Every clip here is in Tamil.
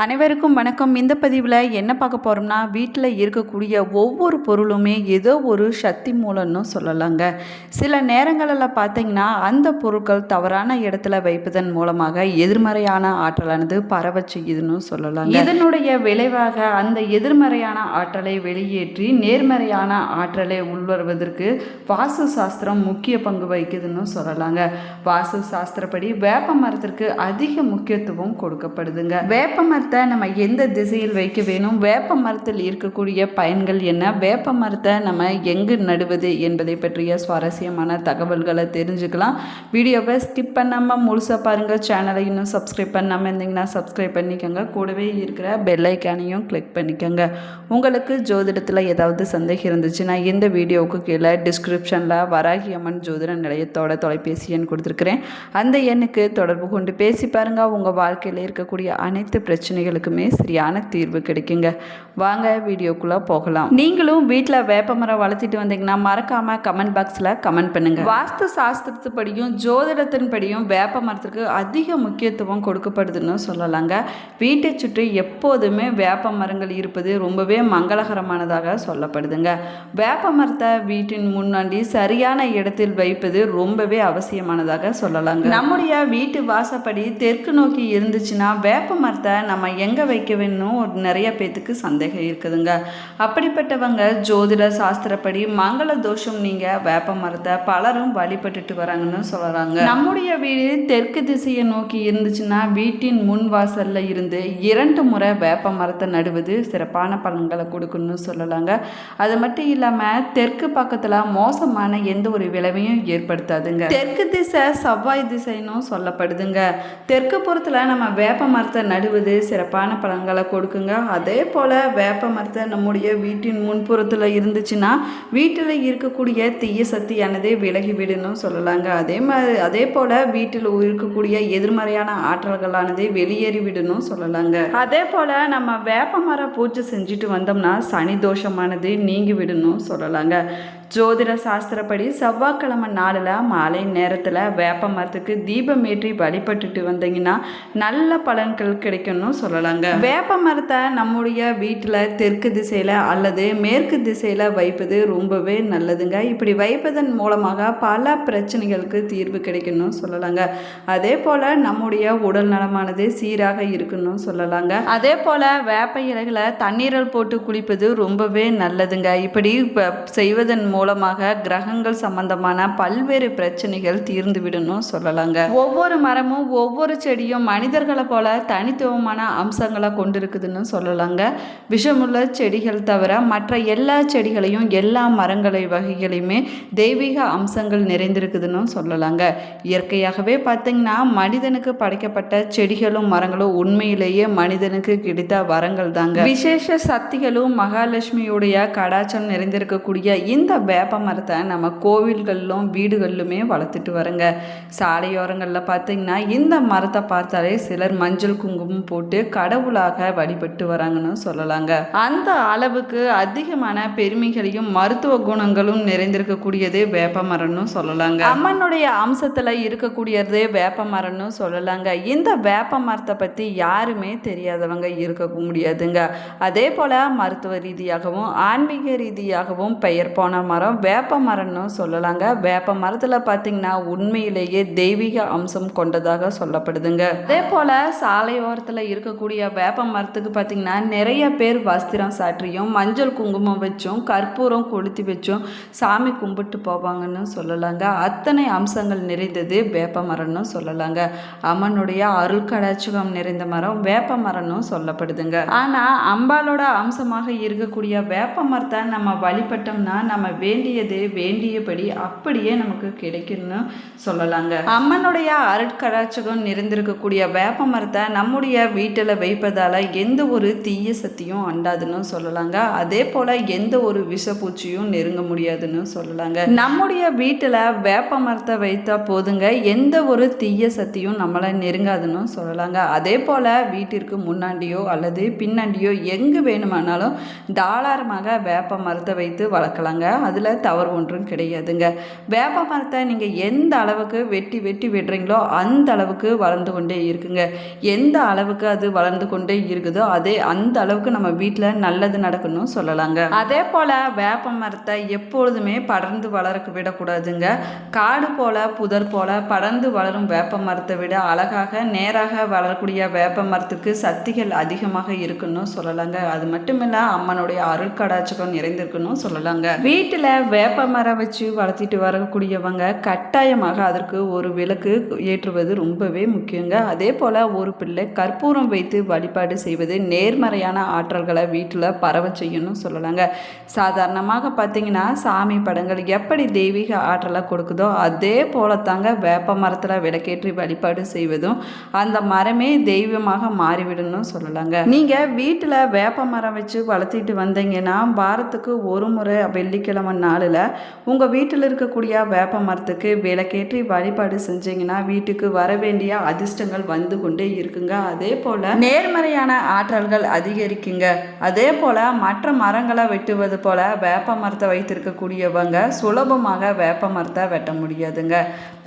அனைவருக்கும் வணக்கம். இந்த பதிவில் என்ன பார்க்க போகிறோம்னா வீட்டில் இருக்கக்கூடிய ஒவ்வொரு பொருளுமே ஏதோ ஒரு சக்தி மூலம்னு சொல்லலாங்க. சில நேரங்களில் பார்த்தீங்கன்னா அந்த பொருட்கள் தவறான இடத்துல வைப்பதன் மூலமாக எதிர்மறையான ஆற்றலானது பரவ செய்யுதுன்னு சொல்லலாங்க. இதனுடைய விளைவாக அந்த எதிர்மறையான ஆற்றலை வெளியேற்றி நேர்மறையான ஆற்றலை உள்வருவதற்கு வாஸ்து சாஸ்திரம் முக்கிய பங்கு வகிக்குதுன்னு சொல்லலாங்க. வாஸ்து சாஸ்திரப்படி வேப்ப மரத்திற்கு அதிக முக்கியத்துவம் கொடுக்கப்படுதுங்க. வேப்ப மரத்தை நம்ம எந்த திசையில் வைக்க வேணும்? வேப்ப மரத்தில் இருக்கக்கூடிய பயன்கள் என்ன? வேப்ப மரத்தை நம்ம எங்கு நடுவது என்பதை பற்றிய சுவாரஸ்யமான தகவல்களை தெரிஞ்சுக்கலாம். வீடியோவை ஸ்கிப் பண்ணாமல் முழுசாக பாருங்கள் சேனலை இன்னும் சப்ஸ்கிரைப் பண்ணாமல் இருந்தீங்கன்னா சப்ஸ்கிரைப் பண்ணிக்கோங்க. கூடவே இருக்கிற பெல்லைக்கானையும் கிளிக் பண்ணிக்கோங்க. உங்களுக்கு ஜோதிடத்தில் ஏதாவது சந்தேகம் இருந்துச்சுன்னா இந்த வீடியோவுக்கு கீழே டிஸ்கிரிப்ஷனில் வராகி அம்மன் ஜோதிட நிலையத்தோட தொலைபேசி எண் கொடுத்துருக்குறேன். அந்த எண்ணுக்கு தொடர்பு கொண்டு பேசி பாருங்கள் உங்கள் வாழ்க்கையில் இருக்கக்கூடிய அனைத்து பிரச்சனை பிரச்சனைகளுக்குமே சரியான தீர்வு கிடைக்குங்க. வாங்க வீடியோக்குள்ளே போகலாம். நீங்களும் வீட்டில் வேப்பமரம் வளர்த்திட்டு வந்தீங்கன்னா மறக்காமல் கமெண்ட் பாக்ஸில் கமெண்ட் பண்ணுங்கள் வாஸ்து சாஸ்திரத்துப்படியும் ஜோதிடத்தின்படியும் வேப்ப மரத்துக்கு அதிக முக்கியத்துவம் கொடுக்கப்படுதுன்னு சொல்லலாங்க. வீட்டை சுற்றி எப்போதுமே வேப்ப மரங்கள் இருப்பது ரொம்பவே மங்களகரமானதாக சொல்லப்படுதுங்க. வேப்ப மரத்தை வீட்டின் முன்னாடி சரியான இடத்தில் வைப்பது ரொம்பவே அவசியமானதாக சொல்லலாங்க. நம்முடைய வீட்டு வாசப்படி தெற்கு நோக்கி இருந்துச்சுன்னா வேப்ப மரத்தை நம்ம எங்கே வைக்க வேணும் ஒரு நிறைய பேத்துக்கு சந்தேகம் இருக்குதுங்க. அப்படிப்பட்டவங்க ஜோதிட சாஸ்திரப்படி மங்கள தோஷம் நீங்கள் வேப்ப மரத்தை பலரும் வழிபட்டுட்டு வராங்கன்னு சொல்கிறாங்க நம்முடைய வீடு தெற்கு திசையை நோக்கி இருந்துச்சுன்னா வீட்டின் முன் வாசல்ல இருந்து இரண்டு முறை வேப்ப மரத்தை நடுவது சிறப்பான பலன்களை கொடுக்குன்னு சொல்லலாங்க. அது மட்டும் இல்லாமல் தெற்கு பக்கத்தில் மோசமான எந்த ஒரு விளைவையும் ஏற்படுத்தாதுங்க. தெற்கு திசை செவ்வாய் திசைன்னு சொல்லப்படுதுங்க. தெற்கு புறத்தில் நம்ம வேப்ப மரத்தை நடுவது சிறப்பான பலன்களை கொடுக்குங்க. அதே போல் வேப்ப மரத்தை நம்முடைய வீட்டின் முன்புறத்தில் இருந்துச்சுன்னா வீட்டில் இருக்கக்கூடிய தீய சக்தியானதே விலகி விடணும் சொல்லலாங்க. அதே மாதிரி அதே போல் வீட்டில் இருக்கக்கூடிய எதிர்மறையான ஆற்றல்களானதே வெளியேறி விடணும் சொல்லலாங்க. அதே போல் நம்ம வேப்ப மர பூஜை செஞ்சுட்டு வந்தோம்னா சனி தோஷமானது நீங்கி விடணும் சொல்லலாங்க. ஜோதிட சாஸ்திரப்படி செவ்வாய்க்கிழமை நாளில் மாலை நேரத்தில் வேப்ப மரத்துக்கு தீபம் ஏற்றி வழிபட்டுட்டு வந்தீங்கன்னா நல்ல பலன்கள் கிடைக்கும்னு சொல்லலாங்க. வேப்ப மரத்தை நம்முடைய வீட்டில் தெற்கு திசையில் அல்லது மேற்கு திசையில் வைப்பது ரொம்பவே நல்லதுங்க. இப்படி வைப்பதன் மூலமாக பல பிரச்சனைகளுக்கு தீர்வு கிடைக்கணும் சொல்லலாங்க. அதே போல் நம்முடைய உடல் நலமானது சீராக இருக்கணும் சொல்லலாங்க. அதே போல் வேப்ப இலைகளை தண்ணீரல் போட்டு குளிப்பது ரொம்பவே நல்லதுங்க. இப்படி செய்வதன் மூலமாக கிரகங்கள் சம்பந்தமான பல்வேறு பிரச்சனைகள் தீர்ந்து விடணும் சொல்லலாங்க. ஒவ்வொரு மரமும் ஒவ்வொரு செடியும் மனிதர்களை போல தனித்துவமான அம்சங்களை கொண்டிருக்குதுன்னு சொல்லலாங்க. விஷமுள்ள செடிகள் தவிர மற்ற எல்லா செடிகளையும் எல்லா மரங்களை வகைகளையுமே தெய்வீக அம்சங்கள் நிறைந்திருக்குதுன்னு சொல்லலாங்க. இயற்கையாகவே பார்த்தீங்கன்னா மனிதனுக்கு படைக்கப்பட்ட செடிகளும் மரங்களும் உண்மையிலேயே மனிதனுக்கு கிடைத்த வரங்கள் தாங்க விசேஷ சக்திகளும் மகாலட்சுமியுடைய கடாச்சம் நிறைந்திருக்கக்கூடிய இந்த வேப்ப மரத்தை நம்ம கோவில்களிலும் வீடுகளிலுமே வளர்த்துட்டு வரங்க சாலையோரங்களில் பார்த்திங்கன்னா இந்த மரத்தை பார்த்தாலே சிலர் மஞ்சள் குங்குமம் போட்டு கடவுளாக வழிபட்டு வராங்கன்னு சொல்லலாங்க. அந்த அளவுக்கு அதிகமான பெருமைகளையும் மருத்துவ குணங்களும் நிறைந்திருக்கக்கூடியது வேப்ப மரம்னு சொல்லலாங்க. அம்மனுடைய அம்சத்தில் இருக்கக்கூடியது வேப்ப மரம்னு சொல்லலாங்க. இந்த வேப்ப மரத்தை பற்றி யாருமே தெரியாதவங்க இருக்க முடியாதுங்க. அதே போல் மருத்துவ ரீதியாகவும் ஆன்மீக ரீதியாகவும் பெயர் போன மரம் வேப்ப மரம்னு சொல்லலாங்க. வேப்ப மரத்தில் பார்த்தீங்கன்னா உண்மையிலேயே தெய்வீக அம்சம் கொண்டதாக சொல்லப்படுதுங்க. அதே போல் சாலையோரத்தில் இருக்கக்கூடிய வேப்ப மரத்துக்கு பார்த்தீங்கன்னா நிறைய பேர் வஸ்திரம் சாற்றியும் மஞ்சள் குங்குமம் வச்சும் கற்பூரம் கொளுத்தி வச்சும் சாமி கும்பிட்டு போவாங்கன்னு சொல்லலாங்க. அத்தனை அம்சங்கள் நிறைந்தது வேப்ப மரம்னு சொல்லலாங்க. அம்மனுடைய அருள் கடாட்சகம் நிறைந்த மரம் வேப்ப மரம்னு சொல்லப்படுதுங்க. ஆனால் அம்பாலோட அம்சமாக இருக்கக்கூடிய வேப்ப மரத்தை நம்ம வழிபட்டோம்னா நம்ம வேண்டியது வேண்டியபடி அப்படியே நமக்கு கிடைக்கும்னு சொல்லலாங்க. அம்மனுடைய அருட்கடாட்சகம் நிறைந்திருக்கக்கூடிய வேப்ப மரத்தை நம்முடைய வீட்டில் வைப்பதால் எந்த ஒரு தீய சக்தியும் அண்டாதுன்னு சொல்லலாங்க. அதே போல் எந்த ஒரு விஷப்பூச்சியும் நெருங்க முடியாதுன்னு சொல்லலாங்க. நம்முடைய வீட்டில் வேப்ப மரத்தை வைத்தா போதுங்க. எந்த ஒரு தீய சக்தியும் நம்மளை நெருங்காதுன்னு சொல்லலாங்க. அதே போல் வீட்டிற்கு முன்னாடியோ அல்லது பின்னாடியோ எங்கே வேணுமானாலும் தாராளமாக வேப்ப மரத்தை வைத்து வளர்க்கலாங்க. அது அதில் தவறு ஒன்றும் கிடையாதுங்க. வேப்ப மரத்தை நீங்கள் எந்த அளவுக்கு வெட்டி வெட்டி விடுறீங்களோ அந்த அளவுக்கு வளர்ந்து கொண்டே இருக்குங்க. எந்த அளவுக்கு அது வளர்ந்து கொண்டே இருக்குதோ அதே அந்த அளவுக்கு நம்ம வீட்டில் நல்லது நடக்கணும்னு சொல்லலாங்க. அதே போல் வேப்ப மரத்தை எப்பொழுதுமே படர்ந்து வளரக்கு விடக்கூடாதுங்க. காடு போல் புதர் போல் படர்ந்து வளரும் வேப்ப மரத்தை விட அழகாக நேராக வளரக்கூடிய வேப்ப மரத்துக்கு சக்திகள் அதிகமாக இருக்குன்னு சொல்லலாங்க. அது மட்டும் இல்லை அம்மனுடைய அருள் கடாச்சகம் நிறைந்திருக்குன்னு சொல்லலாங்க. வீட்டில் வேப்ப மரம் வச்சு வளர்த்திட்டு வரக்கூடியவங்க கட்டாயமாக அதற்கு ஒரு விளக்கு ஏற்றுவது ரொம்பவே முக்கியங்க. அதே போல் ஒரு பிள்ளை கற்பூரம் வைத்து வழிபாடு செய்வது நேர்மறையான ஆற்றல்களை வீட்டில் பரவ செய்யணும்னு சொல்லலாங்க. சாதாரணமாக பார்த்தீங்கன்னா சாமி படங்கள் எப்படி தெய்வீக ஆற்றலை கொடுக்குதோ அதே போலத்தாங்க வேப்ப மரத்தில் விளக்கேற்றி வழிபாடு செய்வதும் அந்த மரமே தெய்வமாக மாறிவிடணும்னு சொல்லலாங்க. நீங்கள் வீட்டில் வேப்ப மரம் வச்சு வளர்த்திட்டு வந்தீங்கன்னா வாரத்துக்கு ஒரு முறை வெள்ளிக்கிழமை நாளில் உங்கள் வீட்டில் இருக்கக்கூடிய வேப்ப மரத்துக்கு விளக்கேற்றி வழிபாடு செஞ்சீங்கன்னா வீட்டுக்கு வர வேண்டிய அதிர்ஷ்டங்கள் வந்து கொண்டே இருக்குங்க. அதே போல் நேர்மறையான ஆற்றல்கள் அதிகரிக்குங்க. அதே போல் மற்ற மரங்களை வெட்டுவது போல் வேப்ப மரத்தை வைத்திருக்கக்கூடியவங்க சுலபமாக வேப்ப மரத்தை வெட்ட முடியாதுங்க.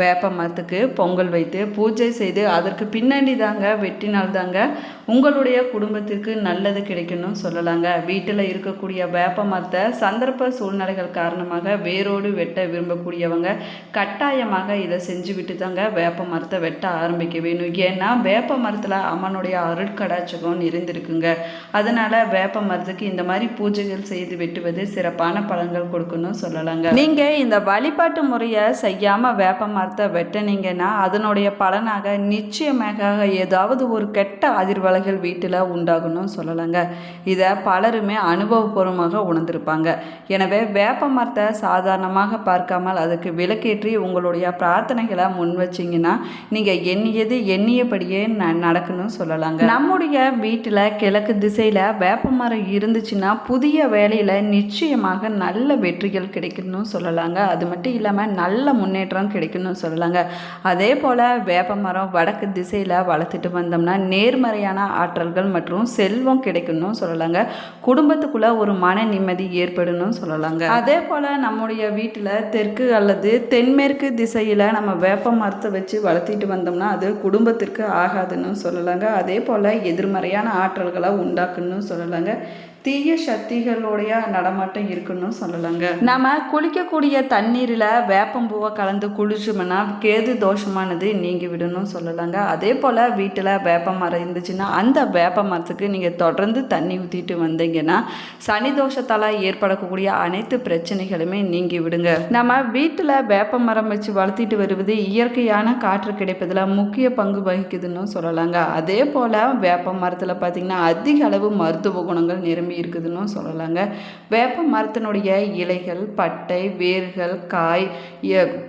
வேப்ப மரத்துக்கு பொங்கல் வைத்து பூஜை செய்து அதற்கு பின்னாடி தாங்க வெட்டினால் தாங்க உங்களுடைய குடும்பத்திற்கு நல்லது கிடைக்கணும்னு சொல்லலாங்க. வீட்டில் இருக்கக்கூடிய வேப்ப மரத்தை சந்தர்ப்ப சூழ்நிலைகள் காரணமாக வேரோடு வெட்ட விரும்பக்கூடியவங்க கட்டாயமாக இதை செஞ்சு விட்டு தாங்க வேப்ப மரத்தை வெட்ட ஆரம்பிக்க வேணும். ஏன்னா வேப்ப மரத்தில் அம்மனுடைய அருட்கடாச்சகம் நிறைந்திருக்குங்க. அதனால வேப்ப மரத்துக்கு இந்த மாதிரி பூஜைகள் செய்து வெட்டுவது சிறப்பான பலன்கள் கொடுக்கணும் சொல்லலாங்க. நீங்கள் இந்த வழிபாட்டு முறையை செய்யாமல் வேப்ப மரத்தை வெட்டினீங்கன்னா அதனுடைய பலனாக நிச்சயமாக ஏதாவது ஒரு கெட்ட அதிர்வலைகள் வீட்டில் உண்டாகணும்னு சொல்லலாங்க. இதை பலருமே அனுபவபூர்வமாக உணர்ந்திருப்பாங்க. எனவே வேப்ப மரத்தை சாதாரணமாக பார்க்காமல் அதுக்கு விளக்கேற்றி உங்களுடைய பிரார்த்தனைகளை முன் வச்சிங்கன்னா நீங்கள் எண்ணியது எண்ணியபடியே ந நடக்கணும்னு சொல்லலாங்க. நம்முடைய வீட்டில் கிழக்கு திசையில் வேப்ப மரம் இருந்துச்சுன்னா புதிய வேலையில் நிச்சயமாக நல்ல வெற்றிகள் கிடைக்கணும்னு சொல்லலாங்க. அது மட்டும் இல்லாமல் நல்ல முன்னேற்றம் கிடைக்கணும்னு சொல்லலாங்க. அதே போல் வேப்ப மரம் வடக்கு திசையில் வளர்த்துட்டு வந்தோம்னா நேர்மறையான ஆற்றல்கள் மற்றும் செல்வம் கிடைக்கணும்னு சொல்லலாங்க. குடும்பத்துக்குள்ளே ஒரு மன நிம்மதி ஏற்படணும்னு சொல்லலாங்க. அதே அதே போல் நம்முடைய வீட்டில் தெற்கு அல்லது தென்மேற்கு திசையில் நம்ம வேப்ப மரத்தை வச்சு வளர்த்திட்டு வந்தோம்னா அது குடும்பத்திற்கு ஆகாதுன்னு சொல்லலாங்க. அதே போல் எதிர்மறையான ஆற்றல்களை உண்டாக்குன்னு சொல்லலாங்க. தீய சக்திகளுடைய நடமாட்டம் இருக்குன்னு சொல்லலாங்க. நம்ம குளிக்கக்கூடிய தண்ணீரில் வேப்பம்பூவை கலந்து குளிச்சோம்னா கேது தோஷமானது நீங்கி விடணும் சொல்லலாங்க. அதே போல் வீட்டில் வேப்ப மரம் இருந்துச்சுன்னா அந்த வேப்ப மரத்துக்கு நீங்கள் தொடர்ந்து தண்ணி ஊற்றிட்டு வந்தீங்கன்னா சனி தோஷத்தால் ஏற்படக்கூடிய அனைத்து பிரச்சனைகளுமே நீங்கி விடுங்க. நம்ம வீட்டில் வேப்ப மரம் வச்சு வளர்த்திட்டு வருவது இயற்கையான காற்று கிடைப்பதில் முக்கிய பங்கு வகிக்குதுன்னு சொல்லலாங்க. அதே போல் வேப்ப மரத்தில் பார்த்திங்கன்னா அதிக அளவு மருத்துவ குணங்கள் நிரம்பி இருக்குதுன்னு சொல்லலாங்க. வேப்ப மரத்தினுடைய இலைகள் பட்டை வேர்கள் காய்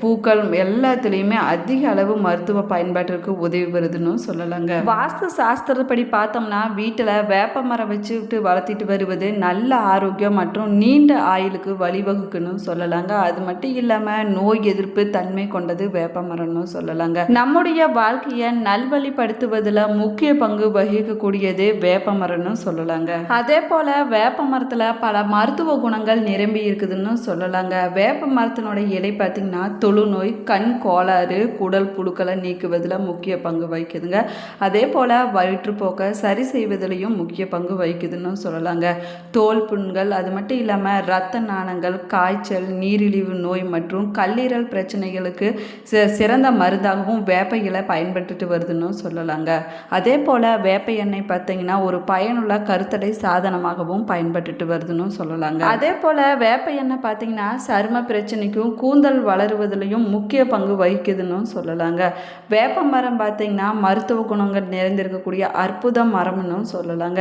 பூக்கள் எல்லாத்துலேயுமே அதிக அளவு மருத்துவ பயன்பாட்டிற்கு உதவி வருதுன்னு சொல்லலாங்க. வாஸ்து சாஸ்திரப்படி பார்த்தோம்னா வீட்டில் வேப்ப மரம் வச்சுட்டு வளர்த்திட்டு வருவது நல்ல ஆரோக்கியம் மற்றும் நீண்ட ஆயுளுக்கு வழிவகுக்குன்னு சொல்லலாங்க. அது மட்டும் இல்லாமல் நோய் எதிர்ப்பு தன்மை கொண்டது வேப்ப மரம்னு சொல்லலாங்க. நம்முடைய வாழ்க்கையை நல்வழிப்படுத்துவதில் முக்கிய பங்கு வகிக்கக்கூடியது வேப்ப மரம்னு சொல்லலாங்க. அதே போல் வேப்ப மரத்தில் பல மருத்துவ குணங்கள் நிரம்பி இருக்குதுன்னு சொல்லலாங்க. வேப்ப மரத்தினோட இலை பார்த்திங்கன்னா தொழுநோய் கண் கோளாறு குடல் புழுக்களை நீக்குவதில் முக்கிய பங்கு வகிக்குதுங்க. அதே போல் வயிற்றுப்போக்கை சரி செய்வதிலையும் முக்கிய பங்கு வகிக்குதுன்னு சொல்லலாங்க. தோல் புண்கள் அது மட்டும் இல்லாமல் இரத்த நாணங்கள் காய்ச்சல் நீரிழிவு நோய் மற்றும் கல்லீரல் பிரச்சனைகளுக்கு ச சிறந்த மருந்தாகவும் வேப்ப இலை பயன்பட்டுட்டு வருதுன்னு சொல்லலாங்க. அதே போல் வேப்ப எண்ணெய் பார்த்திங்கன்னா ஒரு பயனுள்ள கருத்தடை சாதனமாகவும் பயன்பட்டுட்டு வருதுன்னு சொல்லலாங்க. அதே போல் வேப்ப எண்ணெய் பார்த்தீங்கன்னா சரும பிரச்சனைக்கும் கூந்தல் வளருவதிலையும் முக்கிய பங்கு வகிக்குதுன்னு சொல்லலாங்க. வேப்ப மரம் பார்த்தீங்கன்னா மருத்துவ குணங்கள் நிறைந்திருக்கக்கூடிய அற்புத மரம்னு சொல்லலாங்க.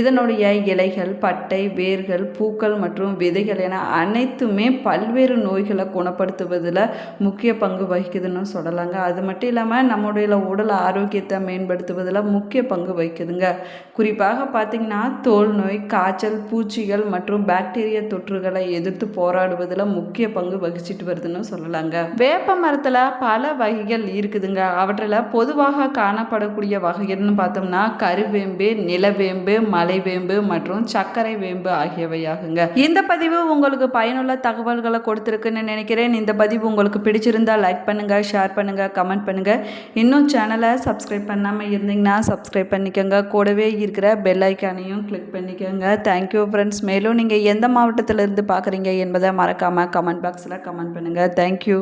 இதனுடைய இலைகள் பட்டை வேர்கள் பூக்கள் மற்றும் விதைகள் என அனைத்துமே பல்வேறு நோய்களை குணப்படுத்துவதில் முக்கிய பங்கு வகிக்குதுன்னு சொல்லலாங்க. அது மட்டும் இல்லாமல் நம்முடைய உடல் ஆரோக்கியத்தை மேம்படுத்துவதில் முக்கிய பங்கு வகிக்குதுங்க. குறிப்பாக பார்த்தீங்கன்னா தோல் நோய் காய்ச்சல் பூச்சிகள் மற்றும் பாக்டீரியா தொற்றுகளை எதிர்த்து போராடுவதில் முக்கிய பங்கு வகிச்சிட்டு வருதுன்னு சொல்லலாங்க. வேப்ப மரத்தில் பல வகைகள் இருக்குதுங்க. அவற்றில் பொதுவாக காணப்படக்கூடிய வகைகள்னு பார்த்தோம்னா கருவேம்பு நிலவேம்பு மலைவேம்பு மற்றும் சர்க்கரை வேம்பு ஆகியவையாகுங்க. இந்த பதிவு உங்களுக்கு பயனுள்ள தகவல்களை கொடுத்துருக்குன்னு நினைக்கிறேன். இந்த பதிவு உங்களுக்கு பிடிச்சிருந்தா லைக் பண்ணுங்க ஷேர் பண்ணுங்க கமெண்ட் பண்ணுங்க. இன்னும் சேனலை சப்ஸ்கிரைப் பண்ணாமல் இருந்தீங்கன்னா சப்ஸ்கிரைப் பண்ணிக்கோங்க. கூடவே இருக்கிற பெல் ஐக்கானையும் கிளிக் பண்ணிக்கோங்க. தேங்க்யூ ஃப்ரெண்ட்ஸ் மேலும் நீங்கள் எந்த மாவட்டத்திலிருந்து பார்க்குறீங்க என்பதை மறக்காமல் கமெண்ட் பாக்ஸில் கமெண்ட் பண்ணுங்கள் தேங்க்யூ